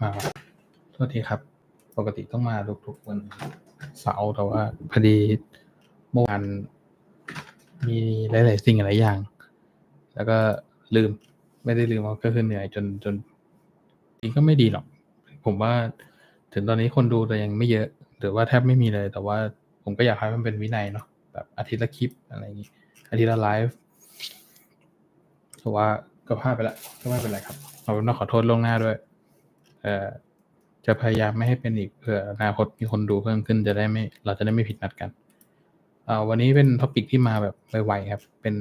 มาโทษทีครับ ปกติต้องมาทุกๆวันเสาร์แต่ว่าพอดีเมื่อวานมีหลาย ๆ สิ่งหลายอย่าง แล้วก็ลืมไม่ได้ลืมเอาก็คือเหนื่อยจนจนจริงก็ไม่ดีหรอก ผมว่าถึงตอนนี้คนดูแต่ยังไม่เยอะ หรือว่าแทบไม่มีเลย แต่ว่าผมก็อยากให้มันเป็นวินัยเนาะแบบอาทิตย์ละคลิปอะไรอย่างงี้อาทิตย์ละไลฟ์แต่ว่าก็พลาดไปละก็ไม่เป็นไรครับเราต้องขอโทษล่วงหน้าด้วย จะพยายามไม่ให้เป็นอีกเผื่ออนาคตมีคนดูเพิ่มขึ้นจะได้ไม่เราจะได้ไม่ผิดนัดกันวันนี้เป็นท็อปิกที่มาแบบไวๆครับ เป็น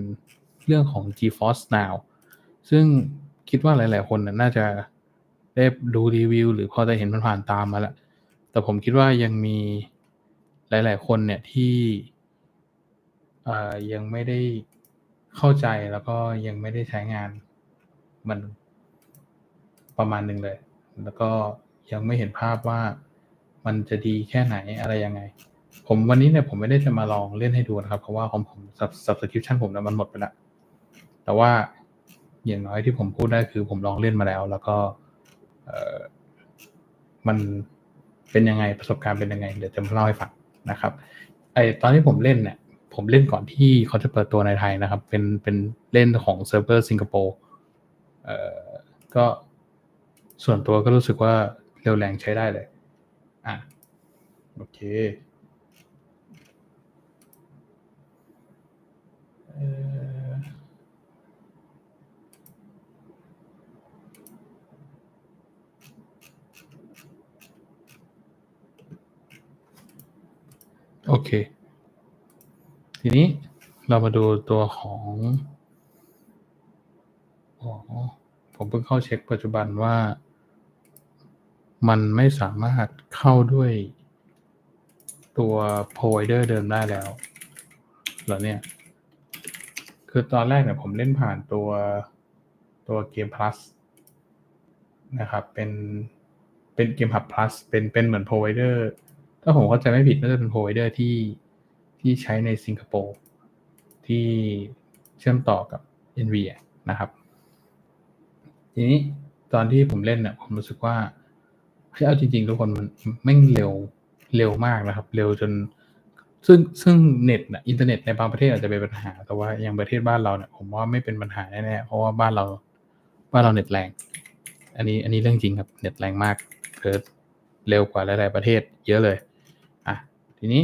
เรื่องของ GeForce Now ซึ่งคิดว่าหลาย ๆ คนน่ะน่าจะได้ดูรีวิว หรือพอจะเห็นมันผ่านตามมาแล้ว แต่ผมคิดว่ายังมีหลาย ๆ คนเนี่ยที่ยังไม่ได้เข้าใจแล้วก็ยังไม่ได้ใช้งานมันประมาณหนึ่งเลย แล้วก็ยังไม่เห็นภาพว่ามันจะดีแค่ไหนอะไรยังไง ผมวันนี้เนี่ยผมไม่ได้จะมาลองเล่นให้ดูนะครับเพราะว่าของผม subscription ผมเนี่ยมันหมดไปล้วแต่ว่าอย่างน้อยที่ผมพูดได้คือผมลองเล่นมาแล้ว แล้วก็เออมันเป็นยังไงประสบการณ์เป็นยังไงเดี๋ยวจะมาเล่าให้ฟังนะครับไอตอนที่ผมเล่นเนี่ยผมเล่นก่อนที่เขาจะเปิดตัวในไทยนะครับ เป็นเป็นเล่นของเซิร์ฟเวอร์สิงคโปร์เอ่อก็ ส่วนตัวก็รู้สึกว่าเร็วแรงใช้ได้เลย อะ โอเคเอ่อโอเค ทีนี้เรามาดูตัวของอ๋อผมเพิ่งเข้าเช็คปัจจุบันว่า มันไม่สามารถเข้าด้วยตัว provider เดิมได้แล้วเหรอเนี่ย คือตอนแรกเนี่ยผมเล่นผ่านตัวตัวเกม plus นะครับ เป็นเป็นเกม hub plus เป็นเป็นเหมือน provider ถ้าผมเข้าใจไม่ผิดน่าจะเป็น provider ที่ที่ใช้ในสิงคโปร์ที่เชื่อมต่อกับ NVIDIA นะครับ ทีนี้ตอนที่ผมเล่นเนี่ยผมรู้สึกว่า เฮ้เอาจริงๆทุกคนมันแม่งเร็วเร็วมากนะครับ เร็วจน ซึ่งซึ่งเน็ตนะอินเทอร์เน็ตในบางประเทศอาจจะเป็นปัญหา แต่ว่าอย่างประเทศบ้านเราเนี่ยผมว่าไม่เป็นปัญหาแน่ๆเพราะว่าบ้านเราบ้านเราเน็ตแรง อันนี้อันนี้เรื่องจริงครับเน็ตแรงมากเกิดเร็วกว่าหลายๆประเทศ เยอะเลยอะทีนี้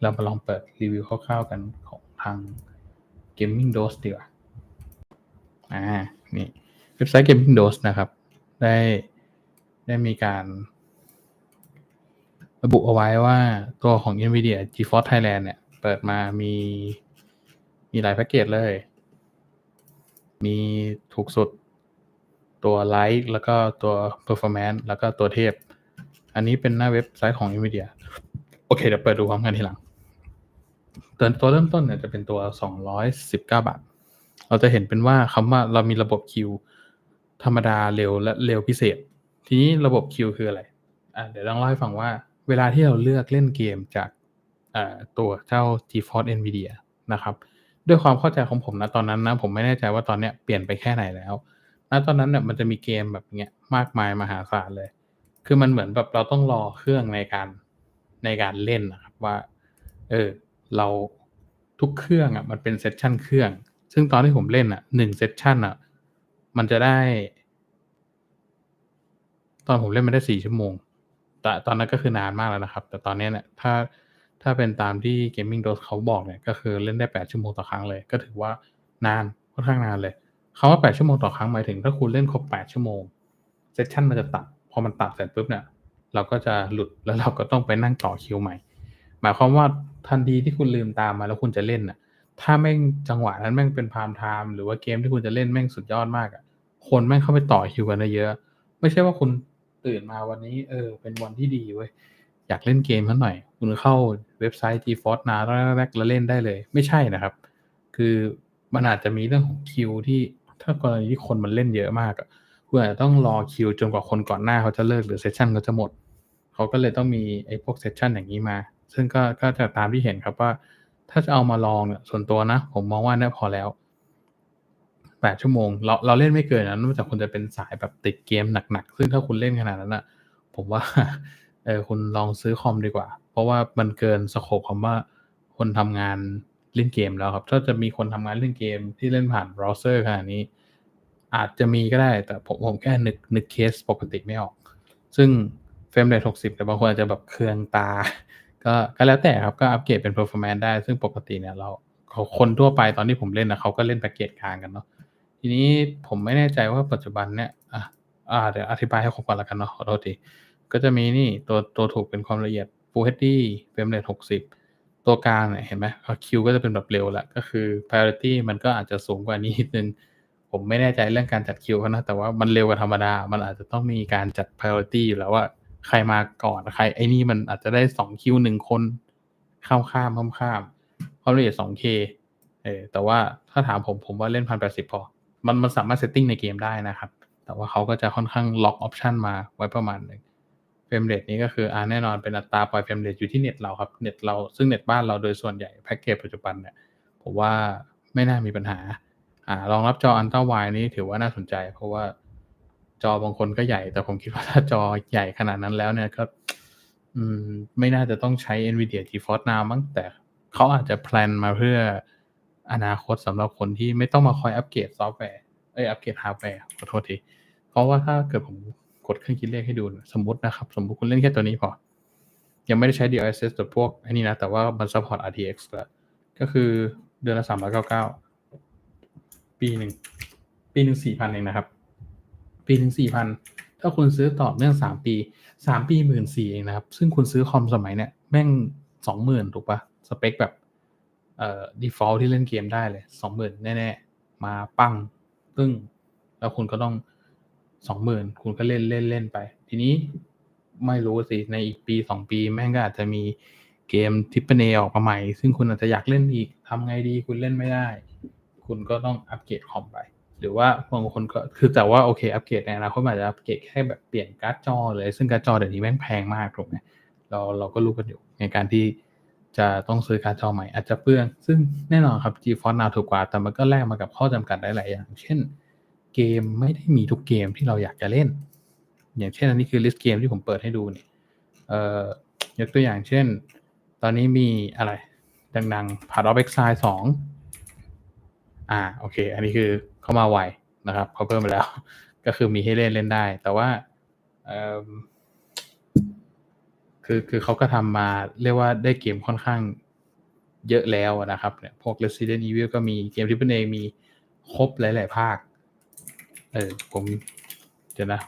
เรามาลองเปิดรีวิวคร่าวๆกันของทาง Gaming Dose ดีกว่าอ่านี่เว็บไซต์ Gaming Dose นะครับ ได้ ได้มีการระบุเอาไว้ว่าตัวของ NVIDIA GeForce Thailand เนี่ย เปิดมามีมีหลายแพ็กเกจเลย มีถูกสุดตัว Lite แล้วก็ตัว Performance แล้วก็ตัวเทพ อันนี้เป็นหน้าเว็บไซต์ของ NVIDIA โอเค เดี๋ยวเปิดดูพร้อมกันทีหลังตัวตัวเริ่มต้นเนี่ยจะเป็นตัว 219 บาท เราจะเห็นเป็นว่าคำว่าเรามีระบบคิว ธรรมดาเร็วและเร็วพิเศษ ทีนี้ระบบคิวคืออะไรอะเดี๋ยวต้องเล่าให้ฟังว่า เวลาที่เราเลือกเล่นเกมจากตัวเจ้า GeForce NVIDIA นะครับ ด้วยความเข้าใจของผมนะตอนนั้นนะ ผมไม่แน่ใจว่าตอนเนี้ยเปลี่ยนไปแค่ไหนแล้วณตอนนั้นเนี่ยมันจะมีเกมแบบเนี้ยมากมายมหาศาลเลย คือมันเหมือนแบบเราต้องรอเครื่องในการในการเล่นนะครับว่า เออเราทุกเครื่องอะมันเป็นเซสชันเครื่อง ซึ่งตอนที่ผมเล่นอะหนึ่งเซสชันอะมันจะได้ ตอนผมเล่นมันได้สี่ชั่วโมง แต่ตอนนั้นก็คือนานมากแล้วนะครับ แต่ตอนนี้เนี่ยถ้าถ้าเป็นตามที่ Gaming Dose เขาบอกเนี่ยก็คือเล่นได้แปดชั่วโมงต่อครั้งเลย ก็ถือว่านานค่อนข้างนานเลยคำว่าแปดชั่วโมงต่อครั้งหมายถึง ถ้าคุณเล่นครบแปดชั่วโมงเซสชันมันจะตัดพอมันตัดเสร็จปุ๊บเนี่ยเราก็จะหลุดแล้วเราก็ต้องไปนั่งต่อคิวใหม่ หมายความว่าทันทีที่คุณลืมตามมาแล้วคุณจะเล่นน่ะ ถ้าแม่งจังหวะนั้นแม่งเป็นพามไทม์หรือว่าเกมที่คุณจะเล่นแม่งสุดยอดมากอะคนแม่งเข้าไปต่อคิวกันได้เยอะ ไม่ใช่ว่าคุณ ตื่นมาวันนี้ เออ เป็นวันที่ดีเว้ยอยากเล่นเกมสักหน่อย คุณเข้าเว็บไซต์ GeForce Now แรกๆแล้วเล่นได้เลย ไม่ใช่นะครับ คือมันอาจจะมีเรื่องของคิวที่ถ้ากรณีที่คนมันเล่นเยอะมากคุณอาจจะต้องรอคิวจนกว่าคนก่อนหน้าเขาจะเลิกหรือเซสชันเขาจะหมด เขาก็เลยต้องมีไอ้พวกเซสชันอย่างนี้มา ซึ่งก็ก็จะตามที่เห็นครับว่า ถ้าจะเอามาลองเนี่ยส่วนตัวนะ ผมมองว่านี่พอแล้ว แปดชั่วโมง เราเราเล่นไม่เกินนะนอกจากคุณจะเป็นสายแบบติดเกมหนักๆ ซึ่งถ้าคุณเล่นขนาดนั้นอะ ผมว่าเออคุณลองซื้อคอมดีกว่า เพราะว่ามันเกินสโคปคำว่าคนทำงานเล่นเกมแล้วครับ ถ้าจะมีคนทำงานเล่นเกมที่เล่นผ่านเบราว์เซอร์ขนาดนี้ อาจจะมีก็ได้ แต่ผมผมแค่นึกนึกเคสปกติไม่ออก ซึ่งเฟรมเรท60แต่บางคนอาจจะแบบเคืองตา ก็ก็แล้วแต่ครับ ก็อัปเกรดเป็น performance ได้ ซึ่งปกติเนี่ยเราเขาคนทั่วไปตอนที่ผมเล่นนะเขาก็เล่นแพ็กเกจกลางกันเนาะ ทีนี้ผมไม่แน่ใจว่าปัจจุบันเนี่ยอะอ่าเดี๋ยวอธิบายให้ครบก่อนล้วกันเนาะขอโทษทีก็จะมีนี่ตัวตัวถูกเป็นความละเอียด Full HD เฟรมเรท60 ตัวกลางเนี่ยเห็นไหมคิวก็จะเป็นแบบเร็วล้วก็คือ priority มันก็อาจจะสูงกว่านี้นิดนึงผมไม่แน่ใจเรื่องการจัดคิวเขานะ แต่ว่ามันเร็วกว่าธรรมดา มันอาจจะต้องมีการจัด priority อยู่แล้วว่าใครมาก่อนใครไอ้นี่มันอาจจะได้สองคิวหนึ่งคนข้ามข้ามข้ามข้ามความละเอียด 2K เออแต่ว่าถ้าถามผมผมว่าเล่นพันแปดสิบพอ มันมันสามารถเซตติ้งในเกมได้นะครับ แต่ว่าเขาก็จะค่อนข้างล็อกออปชันมาไว้ประมาณหนึ่งเฟรมเรทนี้ก็คืออ่าแน่นอนเป็นอัตราปล่อยเฟรมเรทอยู่ที่เน็ตเราครับเน็ตเราซึ่งเน็ตบ้านเราโดยส่วนใหญ่แพ็กเกจปัจจุบันเนี่ยผมว่าไม่น่ามีปัญหาอ่ารองรับจออันต้าไวนี้ถือว่าน่าสนใจ เพราะว่าจอบางคนก็ใหญ่ แต่ผมคิดว่าถ้าจอใหญ่ขนาดนั้นแล้วเนี่ยก็อืมไม่น่าจะต้องใช้ NVIDIA GeForce Now มั้งแต่เขาอาจจะแพลนมาเพื่อ อนาคตสำหรับคนที่ไม่ต้องมาคอยอัปเกรดซอฟต์แวร์เอ้ยอัปเกรดฮาร์ดแวร์ขอโทษที เพราะว่าถ้าเกิดผมกดเครื่องคิดเลขให้ดูสมมตินะครับ สมมติคุณเล่นแค่ตัวนี้พอ ยังไม่ได้ใช้ DLSS ตัวพวกไอ้นี่นะ แต่ว่ามัน support RTX แล้ว ก็คือเดือนละสามร้อยเก้าเก้าปีหนึ่ง ปีหนึ่งสี่พันเองนะครับ ปีหนึ่งสี่พันถ้าคุณซื้อต่อเนื่องสามปีสามปีหมื่นสี่เองนะครับ ซึ่งคุณซื้อคอมสมัยเนี้ยแม่งสองหมื่นถูกปะสเปคแบบ เอ่อ default ที่เล่นเกมได้เลยสองหมื่นแน่ๆ มาปั้งปึ้ง แล้วคุณก็ต้องสองหมื่นคุณก็เล่นเล่นเล่นไป ทีนี้ไม่รู้สิ ในอีกปีสองปี แม่งก็อาจจะมีเกมทิปเปเนออกมาใหม่ ซึ่งคุณอาจจะอยากเล่นอีกทำไงดีคุณเล่นไม่ได้ คุณก็ต้องอัปเกรดคอมไป หรือว่าบางคนก็คือแต่ว่าโอเคอัปเกรดในอนาคตอาจจะอัปเกรดแค่แบบเปลี่ยนการ์ดจอเลย ซึ่งการ์ดจอเดี๋ยวนี้แม่งแพงมากถูกไหมเราเราก็รู้กันอยู่ในการที่ จะต้องซื้อการ์ดจอใหม่อาจจะเปลือง ซึ่งแน่นอนครับ GeForce Now ถูกกว่า แต่มันก็แลกมากับข้อจำกัดหลาย ๆ อย่าง เช่น เกมไม่ได้มีทุกเกมที่เราอยากจะเล่น อย่างเช่นอันนี้คือลิสต์เกมที่ผมเปิดให้ดูเนี่ยเอ่อยกตัวอย่างเช่น ตอนนี้มีอะไร ดัง ๆ Path of Exile 2อ่าโอเค อันนี้คือเข้ามาไวนะครับเขาเพิ่มไปแล้ว ก็คือมีให้เล่นเล่นได้ แต่ว่าเอ่อ คือคือเขาก็ทำมาเรียกว่าได้เกมค่อนข้างเยอะแล้วนะครับเนี่ยพวก Resident Evil ก็มีเกมที่เป็นเอมีครบหลาย ๆ ภาค เออผมเดี๋ยวนะ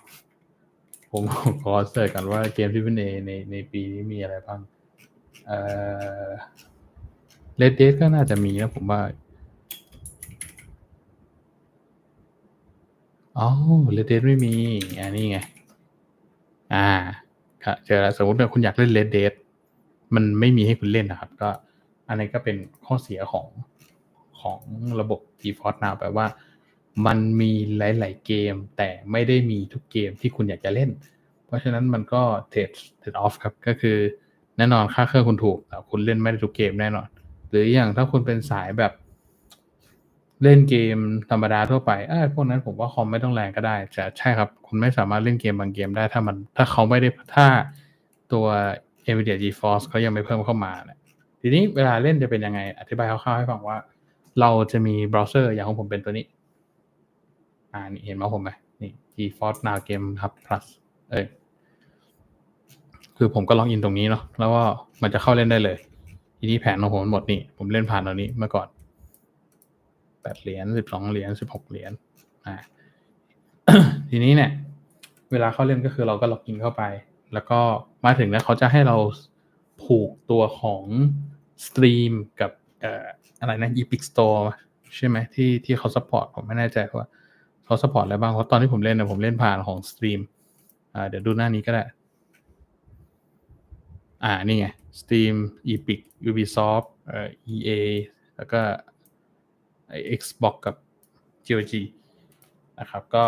ผมขอเสิร์ชกันว่าเกมที่เป็นเอในในปีนี้มีอะไรบ้าง เออ Red Dead ก็น่าจะมีนะผมว่าอ๋อ Red Dead ไม่มี อันนี้ไง อ่า เจอแล้วสมมติว่าคุณอยากเล่น Red Dead มันไม่มีให้คุณเล่นนะครับ ก็อันนี้ก็เป็นข้อเสียของของระบบ GeForce Now แปลว่า มันมีหลาย ๆ เกม แต่ไม่ได้มีทุกเกมที่คุณอยากจะเล่น เพราะฉะนั้นมันก็เทรดเทรดออฟครับ ก็คือแน่นอนค่าเครื่องคุณถูกแต่คุณเล่นไม่ได้ทุกเกมแน่นอน หรืออย่างถ้าคุณเป็นสายแบบ เล่นเกมธรรมดาทั่วไปเอ้พวกนั้นผมว่าคอมไม่ต้องแรงก็ได้จะใช่ครับ คุณไม่สามารถเล่นเกมบางเกมได้ถ้ามัน ถ้าเขาไม่ได้ถ้าตัว NVIDIA GeForce เขายังไม่เพิ่มเข้ามาเนี่ยทีนี้เวลาเล่นจะเป็นยังไง อธิบายคร่าวๆให้ฟังว่า เราจะมีเบราว์เซอร์อย่างของผมเป็นตัวนี้ อ่านี่เห็นไหมผมไหมนี่ GeForce Now Game Hub Plus เอ้ยคือผมก็ล็อกอินตรงนี้เนาะแล้วก็มันจะเข้าเล่นได้เลย ทีนี้แผนของผมหมดนี่ ผมเล่นผ่านตรงนี้เมื่อก่อน แปดเหรียญสิบสองเหรียญสิบหกเหรียญอ่าทีนี้เนี่ย เวลาเข้าเล่นก็คือเราก็ล็อกอินเข้าไป แล้วก็มาถึงแล้วเขาจะให้เราผูกตัวของสตรีมกับเอ่ออะไรนะ Epic Store ใช่ไหมที่ที่เขาสปอร์ตผมไม่แน่ใจว่าเขาสปอร์ตอะไรบ้างเพราะตอนที่ผมเล่นเนี่ยผมเล่นผ่านของสตรีมอ่าเดี๋ยวดูหน้านี้ก็ได้ อ่านี่ไง Steam Epic Ubisoft เอ่อ EA แล้วก็ ไอ Xbox กับ GOG นะครับ ก็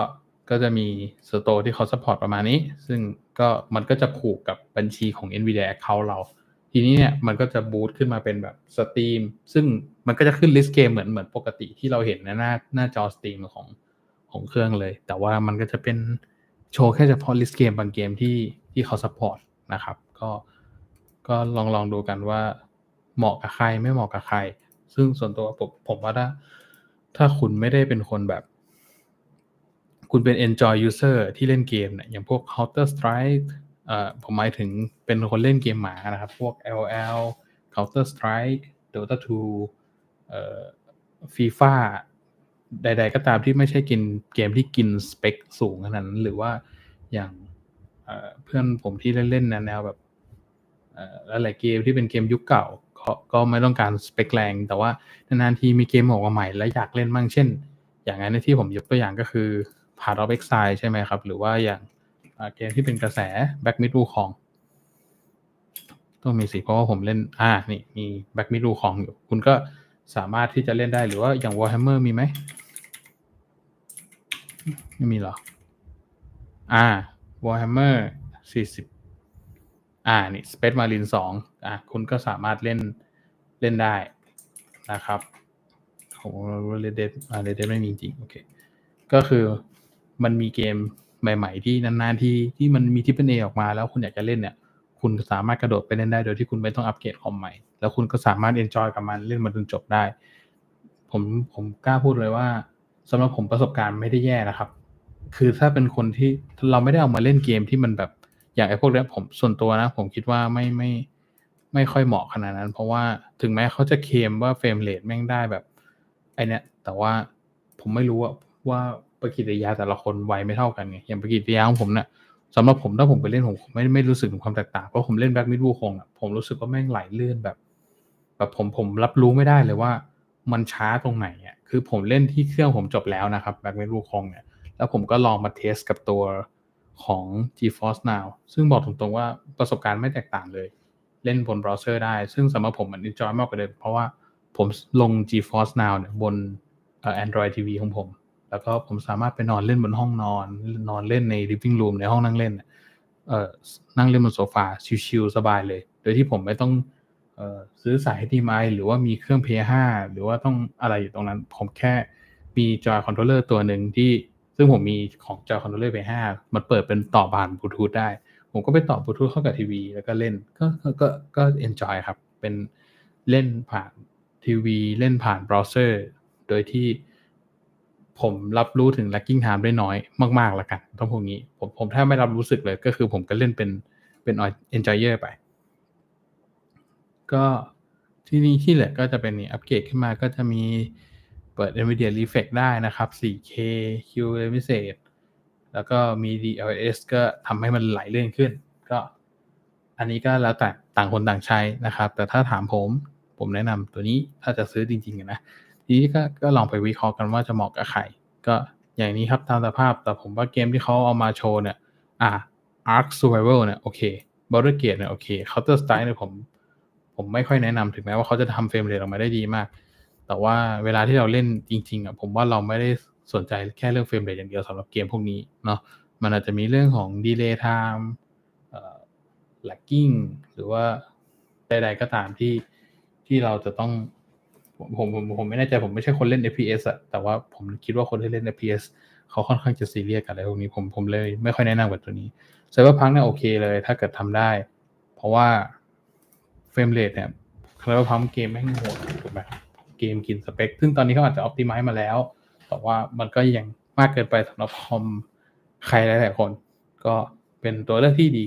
ก็จะมีสโตร์ที่เขา support ประมาณนี้ ซึ่งก็มันก็จะผูกกับบัญชีของ NVIDIA Account เรา ทีนี้เนี่ยมันก็จะบูตขึ้นมาเป็นแบบ Steam ซึ่งมันก็จะขึ้นลิสต์เกมเหมือนเหมือนปกติที่เราเห็นในหน้าหน้าจอสตรีมของของเครื่องเลย แต่ว่ามันก็จะเป็นโชว์แค่เฉพาะลิสต์เกมบางเกมที่ที่เขาซัพพอร์ตนะครับ ก็ก็ลองลองดูกันว่าเหมาะกับใครไม่เหมาะกับใคร ซึ่งส่วนตัวผมผมว่าถ้า ถ้าคุณไม่ได้เป็นคนแบบ คุณเป็น enjoy user ที่เล่นเกมเนี่ยอย่างพวก Counter Strike เอ่อผมหมายถึงเป็นคนเล่นเกมหมานะครับ พวก LL Counter Strike Dota 2เอ่อ FIFA ใด ๆ ก็ตามที่ไม่ใช่กินเกมที่กินสเปคสูงขนาดนั้นหรือว่าอย่างเเพื่อนผมที่เล่นๆแนวแบบหลายๆเกมที่เป็นเกมยุคเก่า ก็ก็ไม่ต้องการสเปคแรง แต่ว่านานๆทีมีเกมออกมาใหม่แล้วอยากเล่นมั่งเช่น อย่างนั้นที่ผมยกตัวอย่างก็คือ Part of Exile ใช่ไหมครับ หรือว่าอย่างเกมที่เป็นกระแส Back Mid Wukong ต้องมีสิเพราะว่าผมเล่นอ่านี่มี Back Mid Wukong อยู่ คุณก็สามารถที่จะเล่นได้หรือว่าอย่าง Warhammer มีไหมไม่มีหรอ อ่า Warhammer 40 อ่านี่ Space Marine 2อ่าคุณก็สามารถเล่นเล่นได้นะครับของ Red Dead อ่า Red Dead ไม่มีจริง โอเค ก็คือมันมีเกมใหม่ ๆ ที่นานๆที่ที่มันมีทิปเปิลเอออกมาแล้วคุณอยากจะเล่นเนี่ย คุณสามารถกระโดดไปเล่นได้โดยที่คุณไม่ต้องอัปเกรดคอมใหม่ แล้วคุณก็สามารถเอนจอยกับมันเล่นมันจนจบได้ ผมผมกล้าพูดเลยว่าสำหรับผมประสบการณ์ไม่ได้แย่นะครับ คือถ้าเป็นคนที่เราไม่ได้เอามาเล่นเกมที่มันแบบ อย่างไอ้พวกเนี้ยผมส่วนตัวนะ ผมคิดว่าไม่ไม่ไม่ค่อยเหมาะขนาดนั้น เพราะว่าถึงแม้เขาจะเคมว่าเฟรมเรทแม่งได้แบบไอเนี้ยแต่ว่าผมไม่รู้อะว่าปฏิกิริยาแต่ละคนไวไม่เท่ากันไงอย่างปฏิกิริยาของผมเนี่ยสำหรับผมถ้าผมไปเล่นผมไม่ไม่รู้สึกถึงความแตกต่างเพราะผมเล่นแบ็กมิดวูคงอะผมรู้สึกว่าแม่งไหลเลื่อนแบบ แบบผมผมรับรู้ไม่ได้เลยว่า มันช้าตรงไหนอะคือผมเล่นที่เครื่องผมจบแล้วนะครับแบ็กมิดวูคงเนี่ยแล้วผมก็ลองมาเทสกับตัว ของ GeForce Now ซึ่งบอกตรงๆว่าประสบการณ์ไม่แตกต่างเลย เล่นบนเบราว์เซอร์ได้ ซึ่งสำหรับผมมัน enjoy มากกว่าเดิมเพราะว่าผมลง GeForce Now เนี่ยบน Android TV ของผม แล้วก็ผมสามารถไปนอนเล่นบนห้องนอน นอนเล่นใน living room ในห้องนั่งเล่นเนี่ยเอ่อนั่งเล่นบนโซฟาชิลๆสบายเลย โดยที่ผมไม่ต้องเอ่อซื้อสาย HDMI หรือว่ามีเครื่อง PS5 หรือว่าต้องอะไรอยู่ตรงนั้น ผมแค่มีจอยคอนโทรลเลอร์ตัวหนึ่งที่ ซึ่งผมมีของจอคอนโทรลเลอร์ PS5 มันเปิดเป็นต่อผ่านบลูทูธได้ ผมก็ไปต่อบลูทูธเข้ากับทีวี แล้วก็เล่นก็ก็ก็ก็ enjoy ครับ เป็นเล่นผ่านทีวี เล่นผ่านเบราว์เซอร์ โดยที่ผมรับรู้ถึง lagging time ได้น้อยมากๆแล้วกันต้องพวกนี้ผมผมแทบไม่รับรู้สึกเลยก็คือผมก็เล่นเป็นเป็น enjoyer ไป ก็ที่นี่ที่เหลือก็จะเป็นนี่อัปเกรดขึ้นมาก็จะมี เปิด NVIDIA Reflex ได้นะครับ 4K Q พิเศษ แล้วก็มี DLSS ก็ทำให้มันไหลเลื่อนขึ้น ก็อันนี้ก็แล้วแต่ต่างคนต่างใช้นะครับ แต่ถ้าถามผมผมแนะนำตัวนี้ถ้าจะซื้อจริงๆนะทีนี้ก็ก็ลองไปวิเคราะห์กันว่าจะเหมาะกับใครก็อย่างนี้ครับตามสภาพแต่ผมว่าเกมที่เขาเอามาโชว์เนี่ยอะ Ark Survival เนี่ยโอเค Border Gate เนี่ยโอเค Counter Strike เนี่ยผม ผมไม่ค่อยแนะนำถึงแม้ว่าเขาจะทำเฟรมเรทออกมาได้ดีมาก แต่ว่าเวลาที่เราเล่นจริง ๆอะผมว่าเราไม่ได้สนใจแค่เรื่องเฟรมเรทอย่างเดียวสำหรับเกมพวกนี้เนาะมันอาจจะมีเรื่องของ delay time เอ่อ lagging หรือว่าใดๆก็ตามที่ที่เราจะต้องผมผมผมผมไม่แน่ใจผมไม่ใช่คนเล่น FPS อะแต่ว่าผมคิดว่าคนที่เล่น FPS เขาค่อนข้างจะซีเรียสกับอะไรพวกนี้ผมผมเลยไม่ค่อยแนะนำกับตัวนี้ไซเบอร์พังเนี่ยโอเคเลย ถ้าเกิดทำได้ เพราะว่าเฟรมเรทเนี่ยไซเบอร์พังเกมแม่งโหดถูกไหม เกมกินสเปค ซึ่งตอนนี้เขาอาจจะออ t ติ i z e มาแล้ว แต่ว่ามันก็ยังมากเกินไปสำหรับคอมใครหลายๆคน ก็เป็นตัวเลือกที่ดี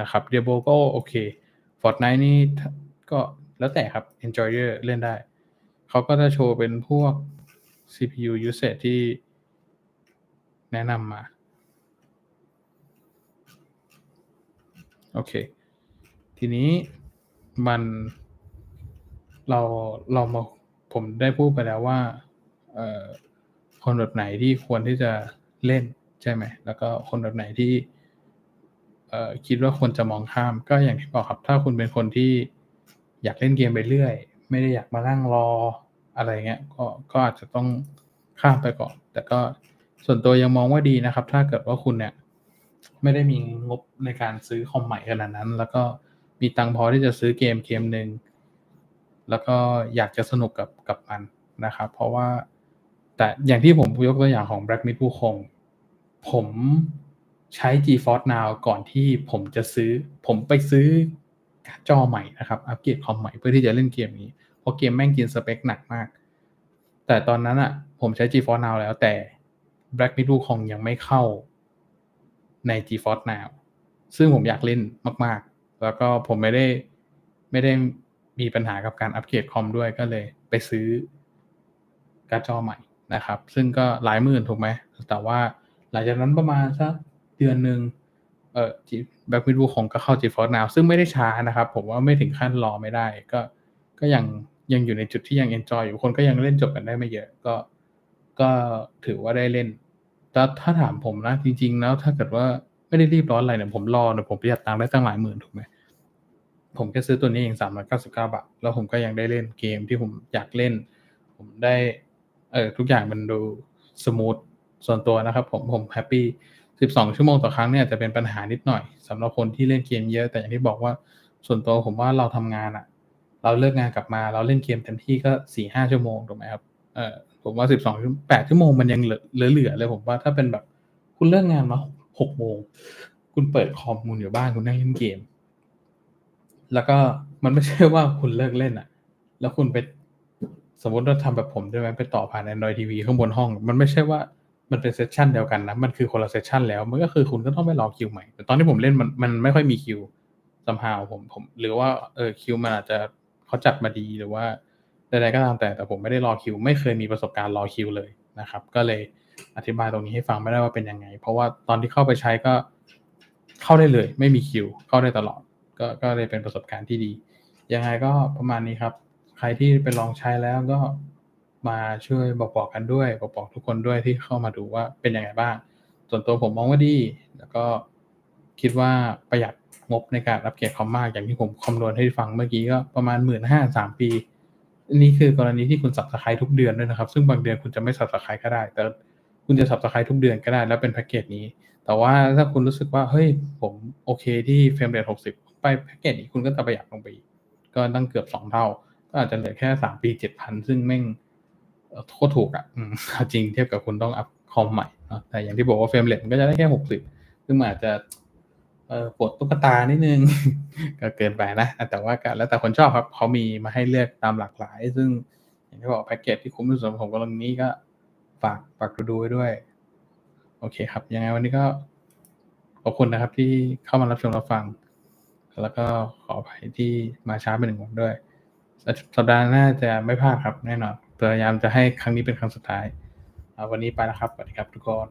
นะครับเดียโบก็โอเค Fortnite นี่ก็แล้วแต่ครับ Enjoyer เล่นได้ เขาก็จะโชว์เป็นพวก CPU usage ที่แนะนำมา โอเค ทีนี้มันเราเรามา ผมได้พูดไปแล้วว่าเออคนแบบไหนที่ควรที่จะเล่นใช่ไหม แล้วก็คนแบบไหนที่เออคิดว่าควรจะมองข้าม ก็อย่างที่บอกครับ ถ้าคุณเป็นคนที่อยากเล่นเกมไปเรื่อย ไม่ได้อยากมานั่งรออะไรเงี้ย ก็ก็อาจจะต้องข้ามไปก่อน แต่ก็ส่วนตัวยังมองว่าดีนะครับ ถ้าเกิดว่าคุณเนี่ย ไม่ได้มีงบในการซื้อคอมใหม่ขนาดนั้น แล้วก็มีตังพอที่จะซื้อเกมเกมหนึ่ง แล้วก็อยากจะสนุกกับกับมันนะครับ เพราะว่าแต่อย่างที่ผมยกตัวอย่างของ Black Myth Wukong ผมใช้ GeForce Now ก่อนที่ผมจะซื้อ ผมไปซื้อกร์ดจอใหม่นะครับ อัปเกรดคอมใหม่เพื่อที่จะเล่นเกมนี้ เพราะเกมแม่งกินสเปคหนักมาก แต่ตอนนั้นอะผมใช้ GeForce Now แล้วแต่ Black Myth Wukong ยังไม่เข้าใน GeForce Now ซึ่งผมอยากเล่นมาก ๆ แล้วก็ผมไม่ได้ไม่ได้ มีปัญหากับการอัปเกรดคอมด้วยก็เลยไปซื้อการ์ดจอใหม่นะครับ ซึ่งก็หลายหมื่นถูกไหม แต่ว่าหลังจากนั้นประมาณสักเดือนหนึ่งเออแบ็กมิดวูของก็เข้า GeForce Now ซึ่งไม่ได้ช้านะครับ ผมว่าไม่ถึงขั้นรอไม่ได้ ก็ก็ยังยังอยู่ในจุดที่ยัง enjoy อยู่คนก็ยังเล่นจบกันได้ไม่เยอะก็ก็ถือว่าได้เล่นแต่ถ้าถามผมนะจริง ๆ แล้วถ้าเกิดว่าไม่ได้รีบร้อนอะไรเนี่ยผมรอเนี่ยผมประหยัดตังค์ได้ตั้งหลายหมื่นถูกไหม ผมแค่ซื้อตัวนี้เองสามร้อยเก้าสิบเก้าบาท แล้วผมก็ยังได้เล่นเกมที่ผมอยากเล่น ผมได้ เออทุกอย่างมันดูสมูทส่วนตัวนะครับ ผมผมแฮปปี้สิบสองชั่วโมงต่อครั้งเนี่ยจะเป็นปัญหานิดหน่อยสำหรับคนที่เล่นเกมเยอะ แต่อย่างที่บอกว่าส่วนตัวผมว่าเราทำงานอะเราเลิกงานกลับมา เราเล่นเกมเต็มที่ก็สี่ห้าชั่วโมงถูกไหมครับเออผมว่าสิบสองแปดชั่วโมงมันยังเหลือเหลือเลยผมว่าถ้าเป็นแบบคุณเลิกงานมาหกโมง คุณเปิดคอมคุณอยู่บ้านคุณนั่งเล่นเกม แล้วก็มันไม่ใช่ว่าคุณเลิกเล่นอะแล้วคุณไปสมมติเราทำแบบผมใช่ไหมไปต่อผ่าน Android TV ข้างบนห้อง มันไม่ใช่ว่ามันเป็นเซสชันเดียวกันนะ มันคือคนละเซสชันแล้ว มันก็คือคุณก็ต้องไปรอคิวใหม่ แต่ตอนที่ผมเล่นมันมันไม่ค่อยมีคิวสัมหาวผมผม หรือว่าเออคิวมันอาจจะเขาจัดมาดีหรือว่าใดๆก็ตามแต่แต่ผมไม่ได้รอคิว ไม่เคยมีประสบการณ์รอคิวเลยนะครับ ก็เลยอธิบายตรงนี้ให้ฟังไม่ได้ว่าเป็นยังไง เพราะว่าตอนที่เข้าไปใช้ก็เข้าได้เลย ไม่มีคิวเข้าได้ตลอด ก็ก็เลยเป็นประสบการณ์ที่ดี ยังไงก็ประมาณนี้ครับ ใครที่ไปลองใช้แล้วก็มาช่วยบอกบอกกันด้วย บอกบอกทุกคนด้วยที่เข้ามาดูว่าเป็นยังไงบ้าง ส่วนตัวผมมองว่าดี แล้วก็คิดว่าประหยัดงบในการอัปเกรดคอมมากอย่างที่ผมคำนวณให้ฟังเมื่อกี้ก็ประมาณหมื่นห้าสามปีนนี้คือกรณีที่คุณสับสไครทุกเดือนด้วยนะครับ ซึ่งบางเดือนคุณจะไม่สับสไครก็ได้ แต่คุณจะสับสไครทุกเดือนก็ได้ แล้วเป็นแพ็กเกจนี้ แต่ว่าถ้าคุณรู้สึกว่าเฮ้ยผมโอเคที่เฟรมเรทหกสิบ ไปแพ็กเกจนี้คุณก็จะประหยัดลงไปอีกก็ตั้งเกือบสองเท่า ก็อาจจะเหลือแค่สามปีเจ็ดพันซึ่งแม่งโคตรถูกอะ่ะจริงเทียบกับคุณต้องอัพคอมใหม่เนาะแต่อย่างที่บอกว่าเฟรมเรทมันก็จะได้แค่หกสิบซึ่งอาจจะปวดตุ๊กตานิดนึง ก็เกินไปนะ แต่ว่าก็แล้วแต่คนชอบครับเขามีมาให้เลือกตามหลากหลาย ซึ่งอย่างที่บอกแพ็กเกจที่คุ้มที่สุดของกรณีนี้ก็ฝากฝากดูดูไว้ด้วย โอเคครับ ยังไงวันนี้ก็ขอบคุณนะครับที่เข้ามารับชมรับฟัง แล้วก็ขออภัยที่มาช้าไปหนึ่งวันด้วย สัปดาห์หน้าจะไม่พลาดครับแน่นอนพยายามจะให้ครั้งนี้เป็นครั้งสุดท้าย วันนี้ไปแล้วครับสวัสดีครับทุกคน